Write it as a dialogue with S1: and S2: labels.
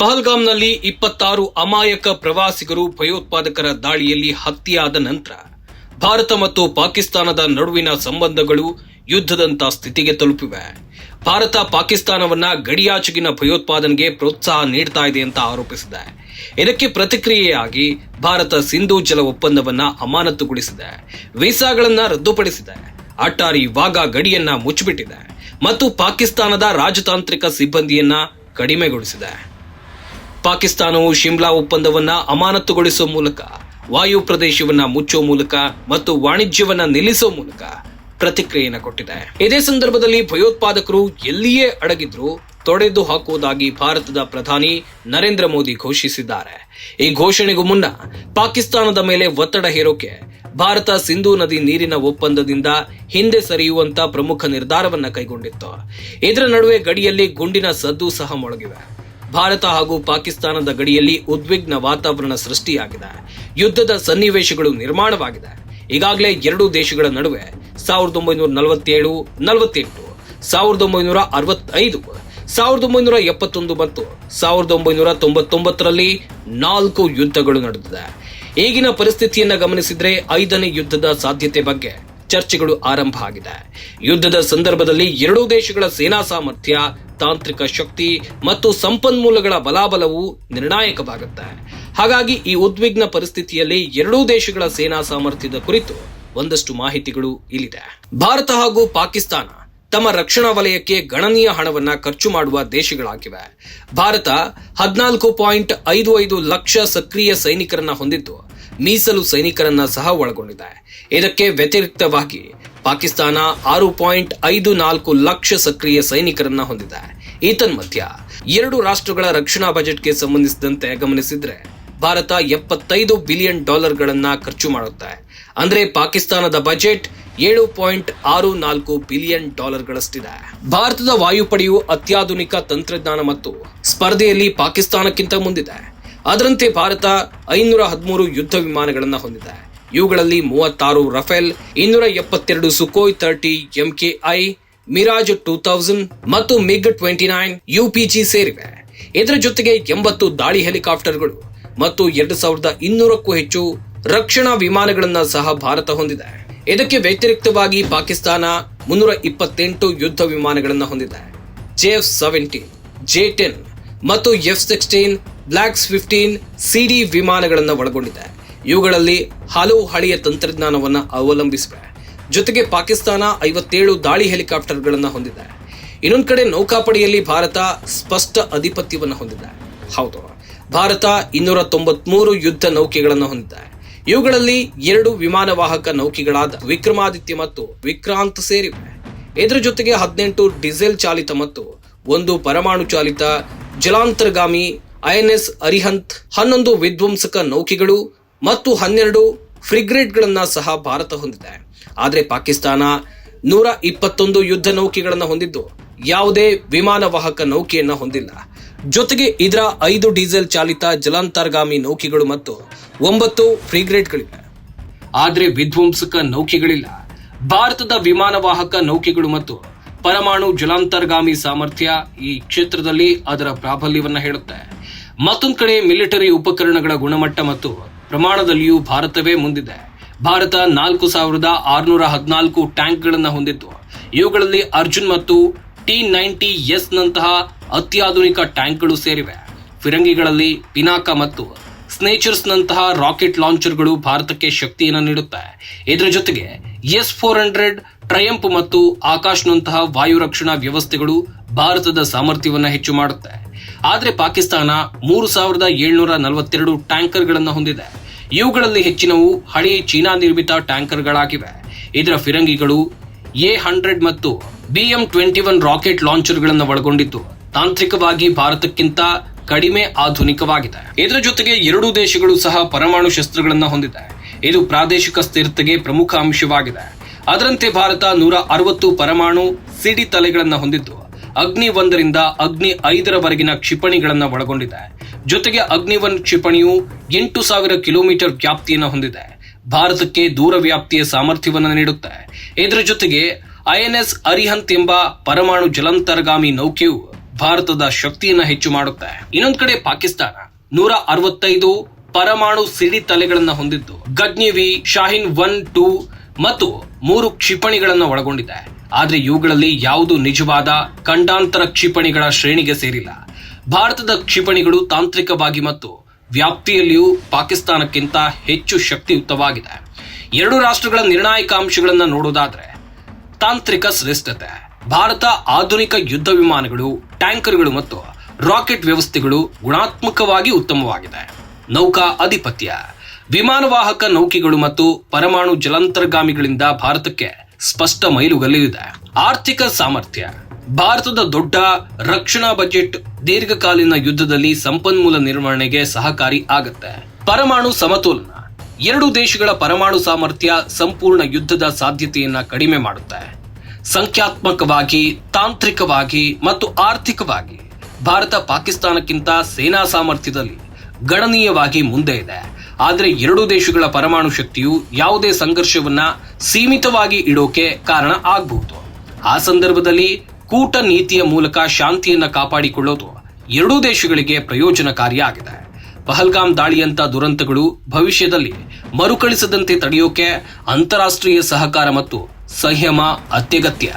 S1: ಪಹಲ್ಗಾಮ್ನಲ್ಲಿ ಇಪ್ಪತ್ತಾರು ಅಮಾಯಕ ಪ್ರವಾಸಿಗರು ಭಯೋತ್ಪಾದಕರ ದಾಳಿಯಲ್ಲಿ ಹತ್ಯೆಯಾದ ನಂತರ ಭಾರತ ಮತ್ತು ಪಾಕಿಸ್ತಾನದ ನಡುವಿನ ಸಂಬಂಧಗಳು ಯುದ್ಧದಂತ ಸ್ಥಿತಿಗೆ ತಲುಪಿವೆ. ಭಾರತ ಪಾಕಿಸ್ತಾನವನ್ನ ಗಡಿಯಾಚುಗಿನ ಭಯೋತ್ಪಾದನೆಗೆ ಪ್ರೋತ್ಸಾಹ ನೀಡ್ತಾ ಇದೆ ಅಂತ ಆರೋಪಿಸಿದೆ. ಇದಕ್ಕೆ ಪ್ರತಿಕ್ರಿಯೆಯಾಗಿ ಭಾರತ ಸಿಂಧೂ ಜಲ ಒಪ್ಪಂದವನ್ನ ಅಮಾನತುಗೊಳಿಸಿದೆ. ವೀಸಾಗಳನ್ನ ರದ್ದುಪಡಿಸಿದೆ. ಅಟ್ಟಾರಿ ವಾಘಾ ಗಡಿಯನ್ನ ಮುಚ್ಚಿಬಿಟ್ಟಿದೆ. ಮತ್ತು ಪಾಕಿಸ್ತಾನದ ರಾಜತಾಂತ್ರಿಕ ಸಿಬ್ಬಂದಿಯನ್ನ ಕಡಿಮೆಗೊಳಿಸಿದೆ. ಪಾಕಿಸ್ತಾನವು ಶಿಮ್ಲಾ ಒಪ್ಪಂದವನ್ನ ಅಮಾನತುಗೊಳಿಸುವ ಮೂಲಕ, ವಾಯು ಪ್ರದೇಶವನ್ನ ಮುಚ್ಚುವ ಮೂಲಕ ಮತ್ತು ವಾಣಿಜ್ಯವನ್ನ ನಿಲ್ಲಿಸುವ ಮೂಲಕ ಪ್ರತಿಕ್ರಿಯೆಯನ್ನು ಕೊಟ್ಟಿದೆ. ಇದೇ ಸಂದರ್ಭದಲ್ಲಿ ಭಯೋತ್ಪಾದಕರು ಎಲ್ಲಿಯೇ ಅಡಗಿದ್ರು ತೊಡೆದು ಹಾಕುವುದಾಗಿ ಭಾರತದ ಪ್ರಧಾನಿ ನರೇಂದ್ರ ಮೋದಿ ಘೋಷಿಸಿದ್ದಾರೆ. ಈ ಘೋಷಣೆಗೂ ಮುನ್ನ ಪಾಕಿಸ್ತಾನದ ಮೇಲೆ ಒತ್ತಡ ಹೇರೋಕೆ ಭಾರತ ಸಿಂಧೂ ನದಿ ನೀರಿನ ಒಪ್ಪಂದದಿಂದ ಹಿಂದೆ ಸರಿಯುವಂತ ಪ್ರಮುಖ ನಿರ್ಧಾರವನ್ನ ಕೈಗೊಂಡಿತ್ತು. ಇದರ ನಡುವೆ ಗಡಿಯಲ್ಲಿ ಗುಂಡಿನ ಸದ್ದು ಸಹ ಮೊಳಗಿವೆ. ಭಾರತ ಹಾಗೂ ಪಾಕಿಸ್ತಾನದ ಗಡಿಯಲ್ಲಿ ಉದ್ವಿಗ್ನ ವಾತಾವರಣ ಸೃಷ್ಟಿಯಾಗಿದೆ. ಯುದ್ಧದ ಸನ್ನಿವೇಶಗಳು ನಿರ್ಮಾಣವಾಗಿದೆ. ಈಗಾಗಲೇ ಎರಡೂ ದೇಶಗಳ ನಡುವೆ ಸಾವಿರದ ಒಂಬೈನೂರ ನಲವತ್ತೇಳು, ನಲವತ್ತೆಂಟು, ಸಾವಿರದ ಒಂಬೈನೂರ ಅರವತ್ತೈದು, ಸಾವಿರದ ಒಂಬೈನೂರ ಎಪ್ಪತ್ತೊಂದು ಮತ್ತು ಸಾವಿರದ ಒಂಬೈನೂರ ತೊಂಬತ್ತೊಂಬತ್ತರಲ್ಲಿ ನಾಲ್ಕು ಯುದ್ಧಗಳು ನಡೆದಿದೆ. ಈಗಿನ ಪರಿಸ್ಥಿತಿಯನ್ನು ಗಮನಿಸಿದ್ರೆ ಐದನೇ ಯುದ್ಧದ ಸಾಧ್ಯತೆ ಬಗ್ಗೆ ಚರ್ಚೆಗಳು ಆರಂಭ ಆಗಿದೆ. ಯುದ್ಧದ ಸಂದರ್ಭದಲ್ಲಿ ಎರಡೂ ದೇಶಗಳ ಸೇನಾ ಸಾಮರ್ಥ್ಯ ತಾಂತ್ರಿಕ ಶಕ್ತಿ ಮತ್ತು ಸಂಪನ್ಮೂಲಗಳ ಬಲಾಬಲವು ನಿರ್ಣಾಯಕವಾಗುತ್ತೆ. ಹಾಗಾಗಿ ಈ ಉದ್ವಿಗ್ನ ಪರಿಸ್ಥಿತಿಯಲ್ಲಿ ಎರಡೂ ದೇಶಗಳ ಸೇನಾ ಸಾಮರ್ಥ್ಯದ ಕುರಿತು ಒಂದಷ್ಟು ಮಾಹಿತಿಗಳು ಇಲ್ಲಿದೆ. ಭಾರತ ಹಾಗೂ ಪಾಕಿಸ್ತಾನ ತಮ್ಮ ರಕ್ಷಣಾ ವಲಯಕ್ಕೆ ಗಣನೀಯ ಹಣವನ್ನ ಖರ್ಚು ಮಾಡುವ ದೇಶಗಳಾಗಿವೆ. ಭಾರತ ಹದಿನಾಲ್ಕು ಪಾಯಿಂಟ್ ಐದು ಐದು ಲಕ್ಷ ಸಕ್ರಿಯ ಸೈನಿಕರನ್ನ ಹೊಂದಿದ್ದು ಮೀಸಲು ಸೈನಿಕರನ್ನ ಸಹ ಒಳಗೊಂಡಿದೆ. ಇದಕ್ಕೆ ವ್ಯತಿರಿಕ್ತವಾಗಿ ಪಾಕಿಸ್ತಾನ ಆರು ಪಾಯಿಂಟ್ ಐದು ನಾಲ್ಕು ಲಕ್ಷ ಸಕ್ರಿಯ ಸೈನಿಕರನ್ನ ಹೊಂದಿದೆ. ಏತನ್ಮಧ್ಯ ಎರಡು ರಾಷ್ಟ್ರಗಳ ರಕ್ಷಣಾ ಬಜೆಟ್ಗೆ ಸಂಬಂಧಿಸಿದಂತೆ ಗಮನಿಸಿದ್ರೆ ಭಾರತ ಎಪ್ಪತ್ತೈದು ಬಿಲಿಯನ್ ಡಾಲರ್ಗಳನ್ನ ಖರ್ಚು ಮಾಡುತ್ತೆ. ಅಂದ್ರೆ ಪಾಕಿಸ್ತಾನದ ಬಜೆಟ್ ಏಳು ಪಾಯಿಂಟ್ ಆರು ನಾಲ್ಕು ಬಿಲಿಯನ್ ಡಾಲರ್ಗಳಷ್ಟಿದೆ. ಭಾರತದ ವಾಯುಪಡೆಯು ಅತ್ಯಾಧುನಿಕ ತಂತ್ರಜ್ಞಾನ ಮತ್ತು ಸ್ಪರ್ಧೆಯಲ್ಲಿ ಪಾಕಿಸ್ತಾನಕ್ಕಿಂತ ಮುಂದಿದೆ. ಅದರಂತೆ ಭಾರತ ಐನೂರ ಹದಿಮೂರು ಯುದ್ಧ ವಿಮಾನಗಳನ್ನು ಹೊಂದಿದೆ. ಇವುಗಳಲ್ಲಿ ಮೂವತ್ತಾರು ರಫೇಲ್, ಇನ್ನೂರ ಎಪ್ಪತ್ತೆರಡು Sukhoi thirty, MKI, Mirage two thousand ಮತ್ತು ಮಿಗ್ ಟ್ವೆಂಟಿ ನೈನ್ ಯುಪಿಜಿ ಸೇರಿವೆ. ಇದರ ಜೊತೆಗೆ ಎಂಬತ್ತು ದಾಳಿ ಹೆಲಿಕಾಪ್ಟರ್ಗಳು ಮತ್ತು ಎರಡು ಸಾವಿರದ ಇನ್ನೂರಕ್ಕೂ ಹೆಚ್ಚು ರಕ್ಷಣಾ ವಿಮಾನಗಳನ್ನು ಸಹ ಭಾರತ ಹೊಂದಿದೆ. ಇದಕ್ಕೆ ವ್ಯತಿರಿಕ್ತವಾಗಿ ಪಾಕಿಸ್ತಾನ ಮುನ್ನೂರ ಇಪ್ಪತ್ತೆಂಟು ಯುದ್ಧ ವಿಮಾನಗಳನ್ನು ಹೊಂದಿದೆ. ಜೆಎಫ್ ಸೆವೆಂಟೀನ್, ಜೆ ಟೆನ್ ಮತ್ತು F sixteen blocks fifteen CD ವಿಮಾನಗಳನ್ನು ಒಳಗೊಂಡಿದೆ. ಇವುಗಳಲ್ಲಿ ಹಲವು ಹಳೆಯ ತಂತ್ರಜ್ಞಾನವನ್ನು ಅವಲಂಬಿಸಿವೆ. ಜೊತೆಗೆ ಪಾಕಿಸ್ತಾನ ಐವತ್ತೇಳು ದಾಳಿ ಹೆಲಿಕಾಪ್ಟರ್ಗಳನ್ನು ಹೊಂದಿದೆ. ಇನ್ನೊಂದು ಕಡೆ ನೌಕಾಪಡೆಯಲ್ಲಿ ಭಾರತ ಸ್ಪಷ್ಟ ಅಧಿಪತ್ಯವನ್ನು ಹೊಂದಿದೆ. ಹೌದು, ಭಾರತ ಇನ್ನೂರ ತೊಂಬತ್ಮೂರು ಯುದ್ಧ ನೌಕೆಗಳನ್ನು ಹೊಂದಿದೆ. ಇವುಗಳಲ್ಲಿ ಎರಡು ವಿಮಾನವಾಹಕ ನೌಕೆಗಳಾದ ವಿಕ್ರಮಾದಿತ್ಯ ಮತ್ತು ವಿಕ್ರಾಂತ್ ಸೇರಿವೆ. ಇದರ ಜೊತೆಗೆ ಹದಿನೆಂಟು ಡೀಸೆಲ್ ಚಾಲಿತ ಮತ್ತು ಒಂದು ಪರಮಾಣು ಚಾಲಿತ ಜಲಾಂತರ್ಗಾಮಿ ಐಎನ್ಎಸ್ ಅರಿಹಂತ್, ಹನ್ನೊಂದು ವಿಧ್ವಂಸಕ ನೌಕೆಗಳು ಮತ್ತು ಹನ್ನೆರಡು ಫ್ರಿಗ್ರೇಟ್ಗಳನ್ನ ಸಹ ಭಾರತ ಹೊಂದಿದೆ. ಆದರೆ ಪಾಕಿಸ್ತಾನ ನೂರ ಇಪ್ಪತ್ತೊಂದು ಯುದ್ಧ ನೌಕೆಗಳನ್ನು ಹೊಂದಿದ್ದು ಯಾವುದೇ ವಿಮಾನವಾಹಕ ನೌಕೆಯನ್ನು ಹೊಂದಿಲ್ಲ. ಜೊತೆಗೆ ಇದರ ಐದು ಡೀಸೆಲ್ ಚಾಲಿತ ಜಲಾಂತರ್ಗಾಮಿ ನೌಕೆಗಳು ಮತ್ತು ಒಂಬತ್ತು ಫ್ರಿಗ್ರೇಟ್ಗಳಿವೆ ಆದರೆ ವಿಧ್ವಂಸಕ ನೌಕೆಗಳಿಲ್ಲ. ಭಾರತದ ವಿಮಾನವಾಹಕ ನೌಕೆಗಳು ಮತ್ತು ಪರಮಾಣು ಜಲಾಂತರ್ಗಾಮಿ ಸಾಮರ್ಥ್ಯ ಈ ಕ್ಷೇತ್ರದಲ್ಲಿ ಅದರ ಪ್ರಾಬಲ್ಯವನ್ನು ಹೇಳುತ್ತೆ. ಮತ್ತೊಂದು ಕಡೆ ಮಿಲಿಟರಿ ಉಪಕರಣಗಳ ಗುಣಮಟ್ಟ ಮತ್ತು ಪ್ರಮಾಣದಲ್ಲಿಯೂ ಭಾರತವೇ ಮುಂದಿದೆ. ಭಾರತ ನಾಲ್ಕು ಸಾವಿರದ ಆರುನೂರ ಹದಿನಾಲ್ಕು ಟ್ಯಾಂಕ್ಗಳನ್ನು ಹೊಂದಿತ್ತು. ಇವುಗಳಲ್ಲಿ ಅರ್ಜುನ್ ಮತ್ತು ಟಿ ನೈಂಟಿ ಎಸ್ ನಂತಹ ಅತ್ಯಾಧುನಿಕ ಟ್ಯಾಂಕ್ಗಳು ಸೇರಿವೆ. ಫಿರಂಗಿಗಳಲ್ಲಿ ಪಿನಾಕ ಮತ್ತು ಸ್ನೇಚರ್ಸ್ ನಂತಹ ರಾಕೆಟ್ ಲಾಂಚರ್ಗಳು ಭಾರತಕ್ಕೆ ಶಕ್ತಿಯನ್ನು ನೀಡುತ್ತೆ. ಇದರ ಜೊತೆಗೆ ಎಸ್ ಫೋರ್ ಹಂಡ್ರೆಡ್, ಟ್ರಯಂಪ್ ಮತ್ತು ಆಕಾಶ್ನಂತಹ ವಾಯು ರಕ್ಷಣಾ ವ್ಯವಸ್ಥೆಗಳು ಭಾರತದ ಸಾಮರ್ಥ್ಯವನ್ನು ಹೆಚ್ಚು ಮಾಡುತ್ತೆ. ಆದರೆ ಪಾಕಿಸ್ತಾನ ಮೂರು ಸಾವಿರದ ಏಳ್ನೂರ ನಲವತ್ತೆರಡು ಟ್ಯಾಂಕರ್ಗಳನ್ನು ಹೊಂದಿದೆ. ಇವುಗಳಲ್ಲಿ ಹೆಚ್ಚಿನವು ಹಳೆಯ ಚೀನಾ ನಿರ್ಮಿತ ಟ್ಯಾಂಕರ್ಗಳಾಗಿವೆ. ಇದರ ಫಿರಂಗಿಗಳು ಎ ಹಂಡ್ರೆಡ್ ಮತ್ತು ಬಿಎಂ ಟ್ವೆಂಟಿ ಒನ್ ರಾಕೆಟ್ ಲಾಂಚರ್ಗಳನ್ನು ಒಳಗೊಂಡಿದ್ದು. ತಾಂತ್ರಿಕವಾಗಿ ಭಾರತಕ್ಕಿಂತ ಕಡಿಮೆ ಆಧುನಿಕವಾಗಿದೆ. ಇದರ ಜೊತೆಗೆ ಎರಡೂ ದೇಶಗಳು ಸಹ ಪರಮಾಣು ಶಸ್ತ್ರಗಳನ್ನು ಹೊಂದಿದೆ. ಇದು ಪ್ರಾದೇಶಿಕ ಸ್ಥಿರತೆಗೆ ಪ್ರಮುಖ ಅಂಶವಾಗಿದೆ. ಅದರಂತೆ ಭಾರತ ನೂರ ಅರವತ್ತು ಪರಮಾಣು ಸಿಡಿ ತಲೆಗಳನ್ನು ಹೊಂದಿದ್ದು. ಅಗ್ನಿ ಒಂದರಿಂದ ಅಗ್ನಿ ಐದರವರೆಗಿನ ಕ್ಷಿಪಣಿಗಳನ್ನು ಒಳಗೊಂಡಿದೆ. ಜೊತೆಗೆ ಅಗ್ನಿ ಒನ್ ಕ್ಷಿಪಣಿಯು ಎಂಟು ಸಾವಿರ ಕಿಲೋಮೀಟರ್ ವ್ಯಾಪ್ತಿಯನ್ನು ಹೊಂದಿದೆ. ಭಾರತಕ್ಕೆ ದೂರ ವ್ಯಾಪ್ತಿಯ ಸಾಮರ್ಥ್ಯವನ್ನು ನೀಡುತ್ತೆ. ಇದರ ಜೊತೆಗೆ ಐಎನ್ಎಸ್ ಅರಿಹಂತ್ ಎಂಬ ಪರಮಾಣು ಜಲಂತರ್ಗಾಮಿ ನೌಕೆಯು ಭಾರತದ ಶಕ್ತಿಯನ್ನು ಹೆಚ್ಚು ಮಾಡುತ್ತೆ. ಇನ್ನೊಂದು ಕಡೆ ಪಾಕಿಸ್ತಾನ ನೂರ ಅರವತ್ತೈದು ಪರಮಾಣು ಸಿಡಿ ತಲೆಗಳನ್ನು ಹೊಂದಿದ್ದು ಗಜ್ನಿವಿ, ಶಾಹಿನ್ ಒನ್, ಟೂ ಮತ್ತು ಮೂರು ಕ್ಷಿಪಣಿಗಳನ್ನು ಒಳಗೊಂಡಿದೆ. ಆದ್ರೆ ಇವುಗಳಲ್ಲಿ ಯಾವುದು ನಿಜವಾದ ಖಂಡಾಂತರ ಕ್ಷಿಪಣಿಗಳ ಶ್ರೇಣಿಗೆ ಸೇರಿಲ್ಲ. ಭಾರತದ ಕ್ಷಿಪಣಿಗಳು ತಾಂತ್ರಿಕವಾಗಿ ಮತ್ತು ವ್ಯಾಪ್ತಿಯಲ್ಲಿಯೂ ಪಾಕಿಸ್ತಾನಕ್ಕಿಂತ ಹೆಚ್ಚು ಶಕ್ತಿಯುತವಾಗಿದೆ. ಎರಡು ರಾಷ್ಟ್ರಗಳ ನಿರ್ಣಾಯಕ ಅಂಶಗಳನ್ನು ನೋಡೋದಾದ್ರೆ ತಾಂತ್ರಿಕ ಶ್ರೇಷ್ಠತೆ, ಭಾರತ ಆಧುನಿಕ ಯುದ್ಧ ವಿಮಾನಗಳು, ಟ್ಯಾಂಕರ್ಗಳು ಮತ್ತು ರಾಕೆಟ್ ವ್ಯವಸ್ಥೆಗಳು ಗುಣಾತ್ಮಕವಾಗಿ ಉತ್ತಮವಾಗಿದೆ. ನೌಕಾ ಅಧಿಪತ್ಯ, ವಿಮಾನವಾಹಕ ನೌಕೆಗಳು ಮತ್ತು ಪರಮಾಣು ಜಲಾಂತರ್ಗಾಮಿಗಳಿಂದ ಭಾರತಕ್ಕೆ ಸ್ಪಷ್ಟ ಮೈಲುಗಲ್ಲಿದೆ. ಆರ್ಥಿಕ ಸಾಮರ್ಥ್ಯ. ಭಾರತದ ದೊಡ್ಡ ರಕ್ಷಣಾ ಬಜೆಟ್ ದೀರ್ಘಕಾಲೀನ ಯುದ್ಧದಲ್ಲಿ ಸಂಪನ್ಮೂಲ ನಿರ್ವಹಣೆಗೆ ಸಹಕಾರಿ ಆಗುತ್ತೆ. ಪರಮಾಣು ಸಮತೋಲನ. ಎರಡು ದೇಶಗಳ ಪರಮಾಣು ಸಾಮರ್ಥ್ಯ ಸಂಪೂರ್ಣ ಯುದ್ಧದ ಸಾಧ್ಯತೆಯನ್ನ ಕಡಿಮೆ ಮಾಡುತ್ತೆ. ಸಂಖ್ಯಾತ್ಮಕವಾಗಿ, ತಾಂತ್ರಿಕವಾಗಿ ಮತ್ತು ಆರ್ಥಿಕವಾಗಿ ಭಾರತ ಪಾಕಿಸ್ತಾನಕ್ಕಿಂತ ಸೇನಾ ಸಾಮರ್ಥ್ಯದಲ್ಲಿ ಗಣನೀಯವಾಗಿ ಮುಂದೆ ಇದೆ. ಆದರೆ ಎರಡೂ ದೇಶಗಳ ಪರಮಾಣು ಶಕ್ತಿಯು ಯಾವುದೇ ಸಂಘರ್ಷವನ್ನ ಸೀಮಿತವಾಗಿ ಇಡೋಕೆ ಕಾರಣ ಆಗಬಹುದು. ಆ ಸಂದರ್ಭದಲ್ಲಿ ಕೂಟ ನೀತಿಯ ಮೂಲಕ ಶಾಂತಿಯನ್ನ ಕಾಪಾಡಿಕೊಳ್ಳೋದು ಎರಡೂ ದೇಶಗಳಿಗೆ ಪ್ರಯೋಜನಕಾರಿಯಾಗಿದೆ ಪಹಲ್ಗಾಮ್ ದಾಳಿಯಂತ ದುರಂತಗಳು ಭವಿಷ್ಯದಲ್ಲಿ ಮರುಕಳಿಸದಂತೆ ತಡೆಯೋಕೆ ಅಂತಾರಾಷ್ಟ್ರೀಯ ಸಹಕಾರ ಮತ್ತು ಸಂಯಮ ಅತ್ಯಗತ್ಯ.